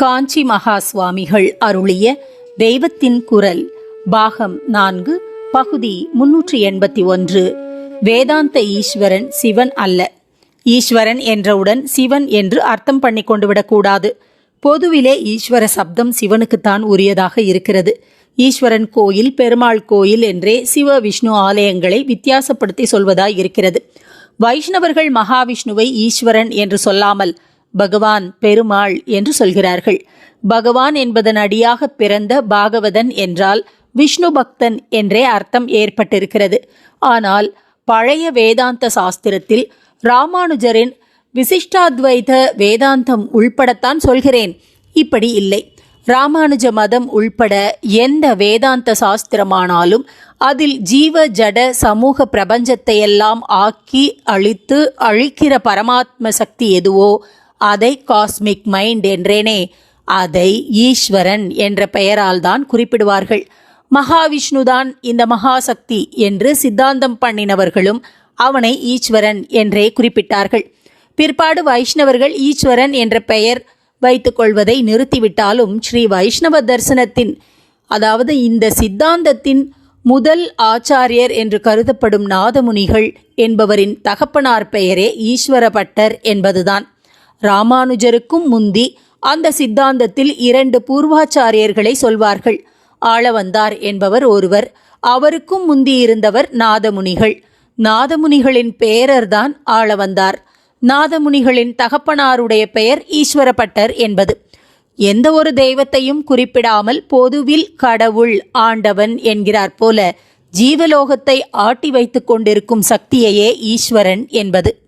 காஞ்சி மகா சுவாமிகள் அருளிய தெய்வத்தின் குரல் பாகம் நான்கு பகுதி முன்னூற்றி எண்பத்தி ஒன்று. வேதாந்த ஈஸ்வரன் சிவன் அல்ல. ஈஸ்வரன் என்றவுடன் சிவன் என்று அர்த்தம் பண்ணி கொண்டு விடக்கூடாது. பொதுவிலே ஈஸ்வர சப்தம் சிவனுக்குத்தான் உரியதாக இருக்கிறது. ஈஸ்வரன் கோயில் பெருமாள் கோயில் என்றே சிவ விஷ்ணு ஆலயங்களை வித்தியாசப்படுத்தி சொல்வதாய் இருக்கிறது. வைஷ்ணவர்கள் மகாவிஷ்ணுவை ஈஸ்வரன் என்று சொல்லாமல் பகவான் பெருமாள் என்று சொல்கிறார்கள். பகவான் என்பதன் அடியாக பிறந்த பாகவதன் என்றால் விஷ்ணு பக்தன் என்றே அர்த்தம் ஏற்பட்டிருக்கிறது. ஆனால் பழைய வேதாந்த சாஸ்திரத்தில் ராமானுஜரின் விசிஷ்டாத்வைத வேதாந்தம் உள்படத்தான் சொல்கிறேன். இப்படி இல்லை. ராமானுஜ மதம் உள்பட எந்த வேதாந்த சாஸ்திரமானாலும் அதில் ஜீவ ஜட சமூக பிரபஞ்சத்தையெல்லாம் ஆக்கி அழித்து அழிக்கிற பரமாத்ம சக்தி எதுவோ அதை காஸ்மிக் மைண்ட் என்றேனே. அதை ஈஸ்வரன் என்ற பெயரால் தான் குறிப்பிடுவார்கள். மகாவிஷ்ணுதான் இந்த மகாசக்தி என்று சித்தாந்தம் பண்ணினவர்களும் அவனை ஈஸ்வரன் என்றே குறிப்பிட்டார்கள். பிற்பாடு வைஷ்ணவர்கள் ஈஸ்வரன் என்ற பெயர் வைத்துக்கொள்வதை நிறுத்திவிட்டாலும் ஸ்ரீ வைஷ்ணவ தரிசனத்தின் அதாவது இந்த சித்தாந்தத்தின் முதல் ஆச்சாரியர் என்று கருதப்படும் நாதமுனிகள் என்பவரின் தகப்பனார் பெயரே ஈஸ்வரபட்டர் என்பதுதான். ராமானுஜருக்கும் முந்தி அந்த சித்தாந்தத்தில் இரண்டு பூர்வாச்சாரியர்களை சொல்வார்கள். ஆளவந்தார் என்பவர் ஒருவர் அவருக்கும் முந்தி இருந்தவர் நாதமுனிகள். நாதமுனிகளின் பெயரர்தான் ஆளவந்தார். நாதமுனிகளின் தகப்பனாருடைய பெயர் ஈஸ்வரப்பட்டர் என்பது. எந்த ஒரு தெய்வத்தையும் குறிப்பிடாமல் பொதுவில் கடவுள் ஆண்டவன் என்கிறார் போல ஜீவலோகத்தை ஆட்டி வைத்துக் கொண்டிருக்கும் சக்தியையே ஈஸ்வரன் என்பது.